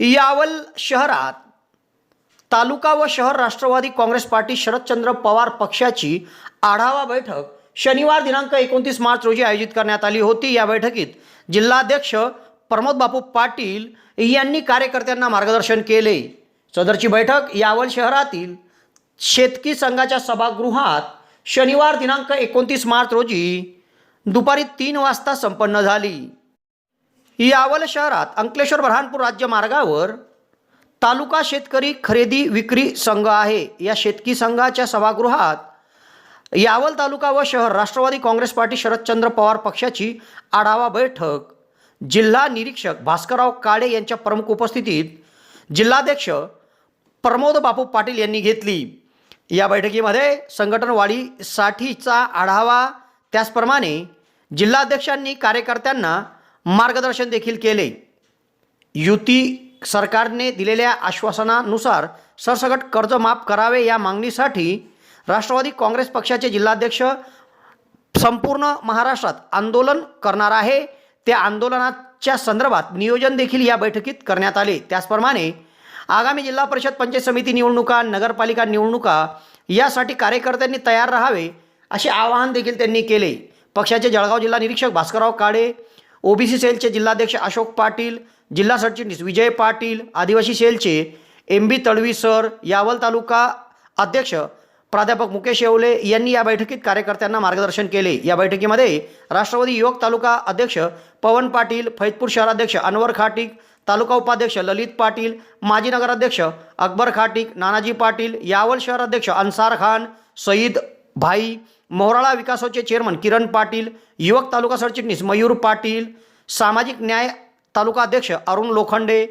यावल शहरात तालुका व शहर राष्ट्रवादी काँग्रेस पार्टी शरदचंद्र पवार पक्षाची आढावा बैठक शनिवार दिनांक एकोणतीस मार्च रोजी आयोजित करण्यात आली होती. या बैठकीत जिल्हाध्यक्ष प्रमोद बापू पाटील यांनी कार्यकर्त्यांना मार्गदर्शन केले. सदरची बैठक यावल शहरातील शेतकी संघाच्या सभागृहात शनिवार दिनांक एकोणतीस मार्च रोजी दुपारी तीन वाजता संपन्न झाली. यावल शहरात अंकलेश्वर बऱ्हाणपूर राज्य मार्गावर तालुका शेतकरी खरेदी विक्री संघ आहे. या शेतकी संघाच्या सभागृहात यावल तालुका व शहर राष्ट्रवादी काँग्रेस पार्टी शरदचंद्र पवार पक्षाची आढावा बैठक. जिल्हा निरीक्षक भास्करराव काळे यांच्या प्रमुख उपस्थितीत जिल्हाध्यक्ष प्रमोद बापू पाटील यांनी घेतली. या बैठकीमध्ये संघटनवाढीसाठीचा आढावा त्याचप्रमाणे जिल्हाध्यक्षांनी कार्यकर्त्यांना मार्गदर्शन देखील केले. युती सरकारने दिलेल्या आश्वासनानुसार सरसकट कर्ज माफ करावे या मागणीसाठी राष्ट्रवादी काँग्रेस पक्षाचे जिल्हाध्यक्ष संपूर्ण महाराष्ट्रात आंदोलन करणार आहे. त्या आंदोलनाच्या संदर्भात नियोजन देखील या बैठकीत करण्यात आले. त्याचप्रमाणे आगामी जिल्हा परिषद पंचायत समिती निवडणुका नगरपालिका निवडणुका यासाठी कार्यकर्त्यांनी तयार राहावे असे आवाहन देखील त्यांनी केले. पक्षाचे जळगाव जिल्हा निरीक्षक भास्करराव काळे ओबीसी सेलचे जिल्हाध्यक्ष अशोक पाटील जिल्हा सरचिटणीस विजय पाटील आदिवासी सेलचे M B Talvi sir Yawal taluka अध्यक्ष प्राध्यापक मुकेश येवले यांनी या बैठकीत कार्यकर्त्यांना मार्गदर्शन केले. या बैठकीमध्ये राष्ट्रवादी युवक तालुका अध्यक्ष पवन पाटील फैजपूर शहराध्यक्ष अनवर खाटीक तालुका उपाध्यक्ष ललित पाटील माजी नगराध्यक्ष अकबर खाटीक नानाजी पाटील यावल शहराध्यक्ष अन्सार खान सईद भाई मोहराळा विकासाचे चेअरमन किरण पाटील युवक तालुका सरचिटणीस मयूर पाटील सामाजिक न्याय तालुका अध्यक्ष अरुण लोखंडे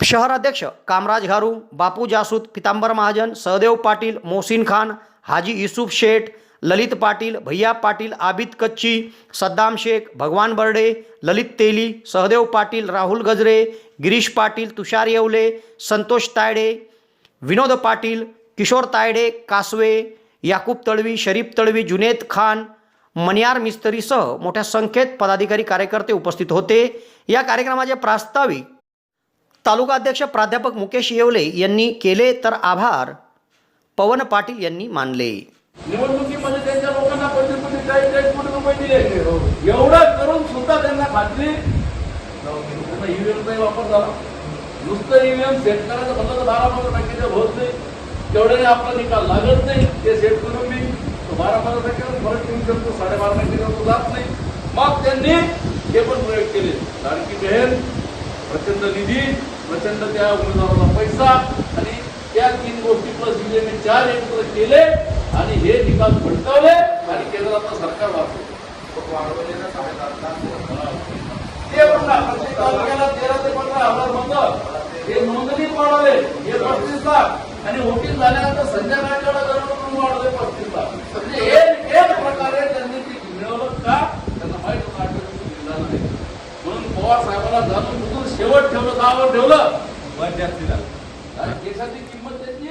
शहराध्यक्ष कामराज घारू बापू जासूद पितांबर महाजन सहदेव पाटील मोहसिन खान हाजी युसुफ शेठ ललित पाटील भैया पाटील आबिद कच्ची सद्दाम शेख भगवान बर्डे ललित तेली सहदेव पाटील राहुल गजरे गिरीश पाटील तुषार येवले संतोष तायडे विनोद पाटील किशोर तायडे कासवे याकूब तळवी शरीफ तळवी जुनेद खान मनियार मिस्त्रीसह मोठ्या संख्येत पदाधिकारी कार्यकर्ते उपस्थित होते. या कार्यक्रमाचे प्रास्ताविक तालुका अध्यक्ष प्राध्यापक मुकेश येवले यांनी केले तर आभार. पवन पाटील यांनी मानले. निवडणुकीमध्ये त्यांच्या लोकांना पंचवीस कोटी चाळीस चाळीस कोटी रुपये दिले हो. एवढं करून सुद्धा त्यांना खात्री. त्यांना ईव्हीएमचाही वापर झाला नुसतं ईव्हीएम सेट करायचं म्हणलं तर बारा पंधरा टक्क्याचं होत नाही. तेवढ्याने आपला निकाल लागत नाही. ते सेट करून मी तो बारा पंधरा टक्क्याचा फरक येऊ शकतो साडेबारा टक्क्यावर तो जात नाही. मग त्यांनी हे पण प्रयोग केले. लाडकी बहन प्रचंड निधी प्रचंड त्या उमेदवाराला पैसा आणि त्या तीन गोष्टी प्लस मी चार एकत्र केले आणि हे निकाल भडकवले आणि केंद्राचं सरकार वाचवलं. ते पण ना, प्रत्येक तालुक्याला तेरा ते पंधरा हजार मतं हे नोंदणी वाढवले हे पस्तीस लाख. आणि वकील झाल्यानंतर संध्याकाळच्या जन्म वाढवले पस्तीस लाख. म्हणजे एक एक प्रकारे त्यांनी ते मिळवलं का त्यांना माहीत होतं आठवड्यात नाही. म्हणून पवार साहेबांना जाणून बुजून शेवट ठेवलं दहावर ठेवलं. आणि देशाची किंमत त्याची